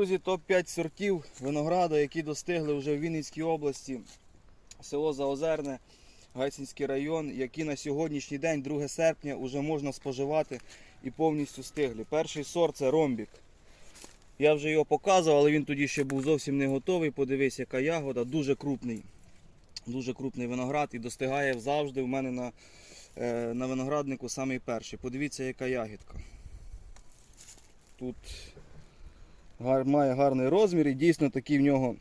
Друзі, топ-5 сортів винограду, які достигли вже в Вінницькій області, село Заозерне, Гайсинський район, які на сьогоднішній день, 2 серпня, вже можна споживати і повністю стигли. Перший сорт це ромбік. Я вже його показував, але він тоді ще був зовсім не готовий. Подивись, яка ягода, дуже крупний. Дуже крупний виноград і достигає завжди в мене на, е, на винограднику самий перший. Подивіться, яка ягідка. Тут має гарний розмір і дійсно такий в нього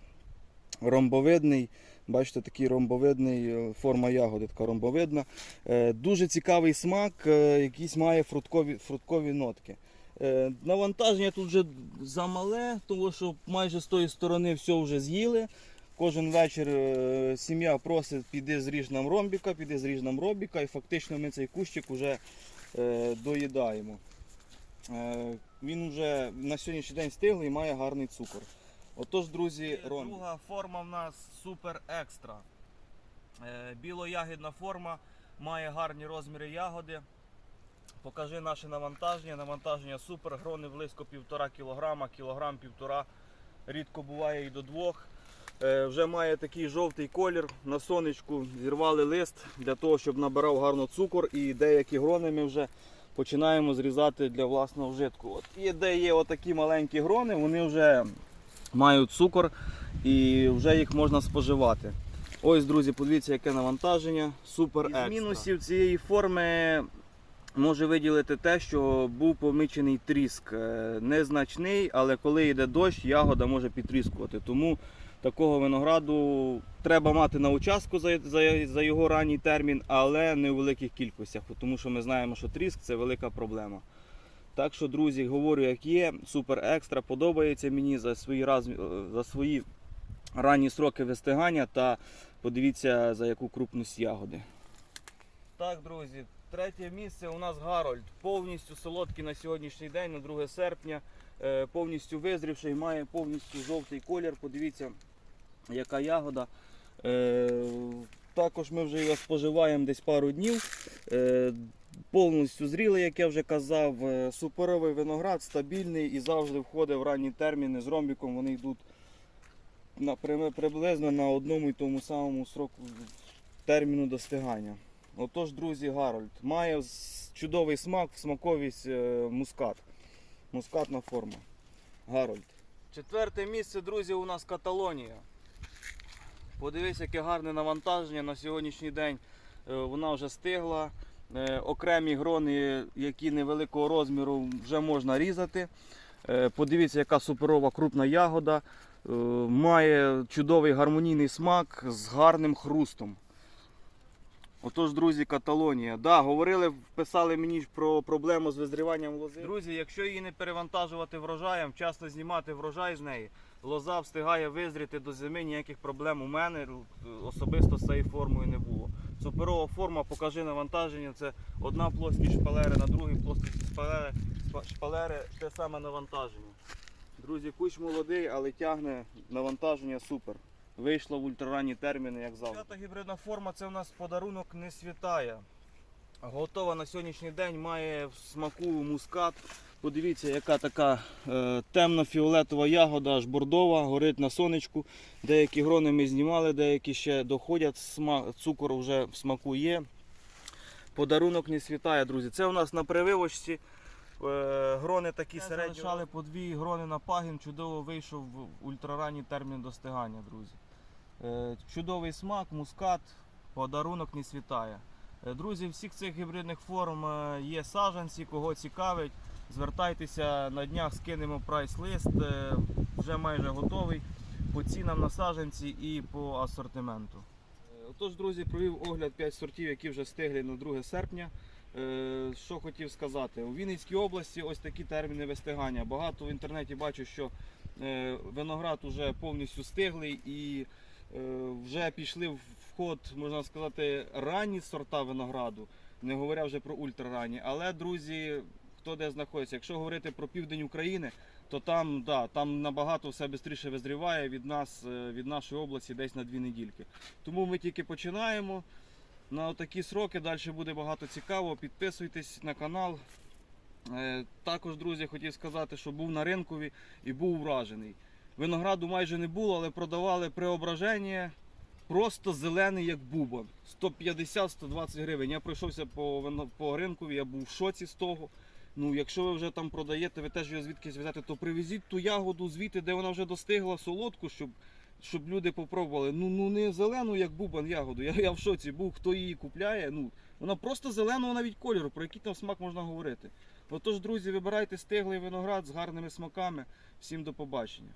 ромбовидний. Бачите, такий ромбовидний е, форма ягоди, така ромбовидна. Е, Дуже цікавий смак, е, якийсь має фруктові, фруктові нотки. Навантаження тут вже замале, тому що майже з тої сторони все вже з'їли. Кожен вечір сім'я просить, піди зріж нам ромбіка, піди зріж нам ромбіка, і фактично ми цей кущик вже доїдаємо. Він вже на сьогоднішній день стиглий і має гарний цукор. Отож, друзі, ромбік. Друга форма в нас супер екстра. Е, Білоягідна форма, має гарні розміри ягоди. Покажи наше навантаження. Навантаження супер, грони близько 1,5 кг, кілограм півтора, рідко буває і до двох. Е, Вже має такий жовтий колір. На сонечку зірвали лист для того, щоб набирав гарно цукор. І деякі грони ми вже починаємо зрізати для власного вжитку. От, і де є отакі маленькі грони, вони вже мають цукор і вже їх можна споживати. Ось, друзі, подивіться, яке навантаження. Супер Із мінусів цієї форми може виділити те, що був помічений тріск. Е, Незначний, але коли йде дощ, ягода може підтріскувати. Тому такого винограду треба мати на участку за, за, за його ранній термін, але не у великих кількостях, тому що ми знаємо, що тріск це велика проблема. Так що, друзі, говорю, як є, супер екстра, подобається мені за свої, раз, е, за свої ранні сроки вистигання та подивіться за яку крупність ягоди. Так, друзі, третє місце у нас Гарольд. Повністю солодкий на сьогоднішній день, на 2 серпня. Е, повністю визрівший, має повністю жовтий колір. Подивіться, яка ягода. Е, також ми вже його споживаємо десь пару днів. Е, повністю зрілий, як я вже казав. Е, суперовий виноград, стабільний і завжди входить в ранні терміни з ромбіком. Вони йдуть на, приблизно на одному і тому самому сроку терміну достигання. Отож, друзі, Гарольд має чудовий смак, смаковість мускат. Мускатна форма. Гарольд. Четверте місце, друзі, у нас Каталонія. Подивись, яке гарне навантаження на сьогоднішній день. Е, Вона вже стигла. Е, Окремі грони, які невеликого розміру, вже можна різати. Е, Подивіться, яка суперова крупна ягода. Має чудовий гармонійний смак з гарним хрустом. Отож, друзі, Каталонія. Да, говорили, писали мені про проблему з визріванням лози. Друзі, якщо її не перевантажувати врожаєм, вчасно знімати врожай з неї, лоза встигає визріти до зими, ніяких проблем у мене особисто з цією формою не було. Суперова форма, покажи навантаження. Це одна плоскість шпалери, на другій плоскості шпалери, шпалери те саме навантаження. Друзі, кущ молодий, але тягне навантаження супер. Вийшло в ультраранні терміни, як завжди. П'ята гібридна форма це у нас подарунок не світає. Готова на сьогоднішній день, має смаку мускат. Подивіться, яка така е, темно-фіолетова ягода, аж бордова, горить на сонечку. Деякі грони ми знімали, деякі ще доходять. Сма... Цукор вже в смаку є. Подарунок не світає, друзі. Це у нас на прививочці. Е, грони такі середні. Залишали по дві грони на пагін, чудово вийшов в ультраранній термін достигання, друзі. Е, Чудовий смак, мускат, подарунок не світає. Е, Друзі, всіх цих гібридних форм е, є саджанці, кого цікавить. Звертайтеся на днях, скинемо прайс-лист, е, вже майже готовий по цінам на саджанці і по асортименту. Е, Отож, друзі, провів огляд 5 сортів, які вже стигли на 2 серпня. Е, Що хотів сказати, у Вінницькій області ось такі терміни вистигання. Багато в інтернеті бачу, що виноград вже повністю стиглий і вже пішли в вход, можна сказати, ранні сорта винограду, не говоря вже про ультраранні. Але, друзі, хто де знаходиться, якщо говорити про південь України, то там, да, там набагато все швидше визріває від нас, е, від нашої області десь на дві недільки. Тому ми тільки починаємо. На такі сроки далі буде багато цікавого. Підписуйтесь на канал. Е, Також, друзі, хотів сказати, що був на ринкові і був вражений. Винограду майже не було, але продавали преображення просто зелений, як бубон. 150-120 гривень. Я пройшовся по, по ринкові, я був в шоці з того. Ну, якщо ви вже там продаєте, ви теж його звідкись везете, то привезіть ту ягоду звідти, де вона вже достигла солодку, щоб, щоб люди попробували. Ну, ну не зелену, як бубан ягоду. Я, я в шоці був, хто її купляє. Ну, вона просто зеленого навіть кольору, про який там смак можна говорити. Отож, друзі, вибирайте стиглий виноград з гарними смаками. Всім до побачення.